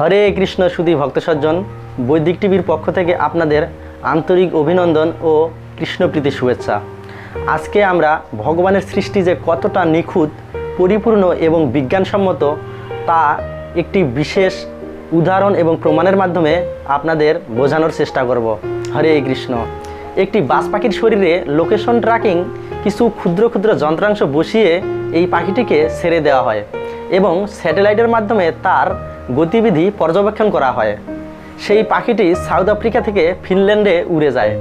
হরে কৃষ্ণ সুধী ভক্ত সজ্জন বৈদিক টিভির পক্ষ থেকে আপনাদের আন্তরিক অভিনন্দন ও কৃষ্ণপ্রীতি শুভেচ্ছা। আজকে আমরা ভগবানের সৃষ্টি যে কতটা নিখুঁত, পরিপূর্ণ এবং বিজ্ঞানসম্মত, তা একটি বিশেষ উদাহরণ এবং প্রমাণের মাধ্যমে আপনাদের বোঝানোর চেষ্টা করব। হরে কৃষ্ণ। একটি বাস পাখির শরীরে লোকেশন ট্র্যাকিং কিছু ক্ষুদ্র ক্ষুদ্র যন্ত্রাংশ বসিয়ে এই পাখিটিকে ছেড়ে দেওয়া হয় এবং স্যাটেলাইটের মাধ্যমে তার গতিবিধি পর্যবেক্ষণ করা হয়। সেই পাখিটি সাউথ আফ্রিকা থেকে ফিনল্যান্ডে উড়ে যায়।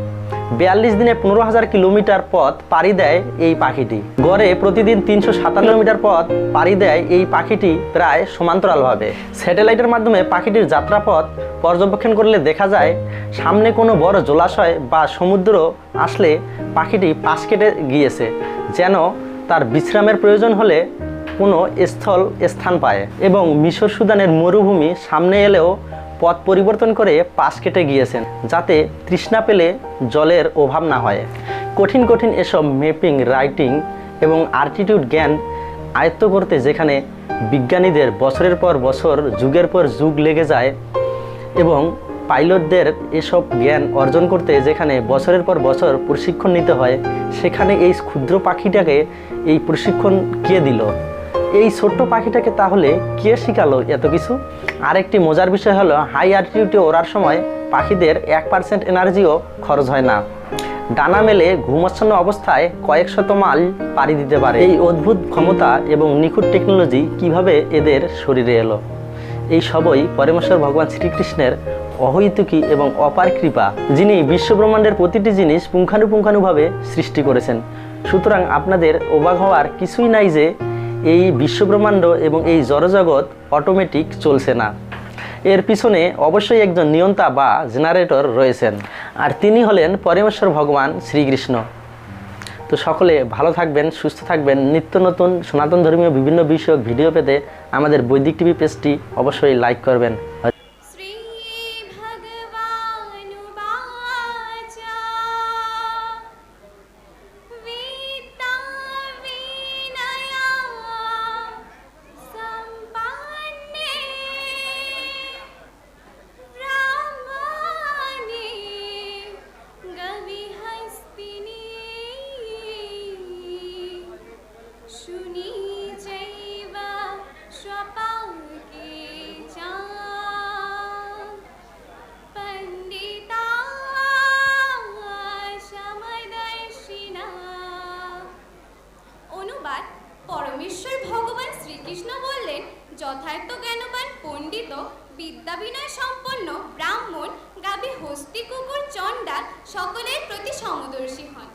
বিয়াল্লিশ দিনে পনেরো হাজার কিলোমিটার পথ পাড়ি দেয় এই পাখিটি। গড়ে প্রতিদিন তিনশো সাতান্ন মিটার পথ পাড়ি দেয় এই পাখিটি প্রায় সমান্তরালভাবে। স্যাটেলাইটের মাধ্যমে পাখিটির যাত্রাপথ পর্যবেক্ষণ করলে দেখা যায়, সামনে কোনো বড় জলাশয় বা সমুদ্র আসলে পাখিটি পাশ কেটে গিয়েছে, যেন তার বিশ্রামের প্রয়োজন হলে কোনো স্থল, স্থান পায় এবং মিশর সুদানের মরুভূমি সামনে এলেও পথ পরিবর্তন করে পাশ কেটে গিয়েছেন, যাতে তৃষ্ণা পেলে জলের অভাব না হয়। কঠিন কঠিন এসব ম্যাপিং, রাইটিং এবং আর্টিটিউড জ্ঞান আয়ত্ত করতে যেখানে বিজ্ঞানীদের বছরের পর বছর, যুগের পর যুগ লেগে যায় এবং পাইলটদের এসব জ্ঞান অর্জন করতে যেখানে বছরের পর বছর প্রশিক্ষণ নিতে হয়, সেখানে এই ক্ষুদ্র পাখিটাকে এই প্রশিক্ষণ কে দিল? এই ছোট্ট পাখিটাকে তাহলে কে শিখালো এত কিছু? আরেকটি মজার বিষয় হলো হাই অ্যাটিটিউডে ওড়ার সময় পাখিদের এক পার্সেন্ট এনার্জিও খরচ হয় না। ডানা মেলে ঘুমাচ্ছন্ন অবস্থায় কয়েক শত মাইল পাড়ি দিতে পারে। এই অদ্ভুত ক্ষমতা এবং নিখুঁত টেকনোলজি কীভাবে এদের শরীরে এলো? এই সবই পরমেশ্বর ভগবান শ্রীকৃষ্ণের অহৈতুকী এবং অপার কৃপা, যিনি বিশ্বব্রহ্মাণ্ডের প্রতিটি জিনিস পুঙ্খানুপুঙ্খানুভাবে সৃষ্টি করেছেন। সুতরাং আপনাদের অবাক হওয়ার কিছুই নাই যে এই বিশ্বব্রহ্মাণ্ড এবং এই জড়জগৎ অটোমেটিক চলছে না। এর পিছনে অবশ্যই একজন নিয়ন্তা বা জেনারেটর রয়েছেন, আর তিনি হলেন পরমেশ্বর ভগবান শ্রীকৃষ্ণ। তো সকলে ভালো থাকবেন, সুস্থ থাকবেন। নিত্য নতুন সনাতন ধর্মীয় বিভিন্ন বিষয়ক ভিডিও পেতে আমাদের বৈদিক টিভি পেজটি অবশ্যই লাইক করবেন। যথার্থ জ্ঞানবান পণ্ডিত বিদ্যাবিনয় সম্পন্ন ব্রাহ্মণ গাবি হস্তি কুকুর চণ্ডাল সকলের প্রতি সমদর্শী হন।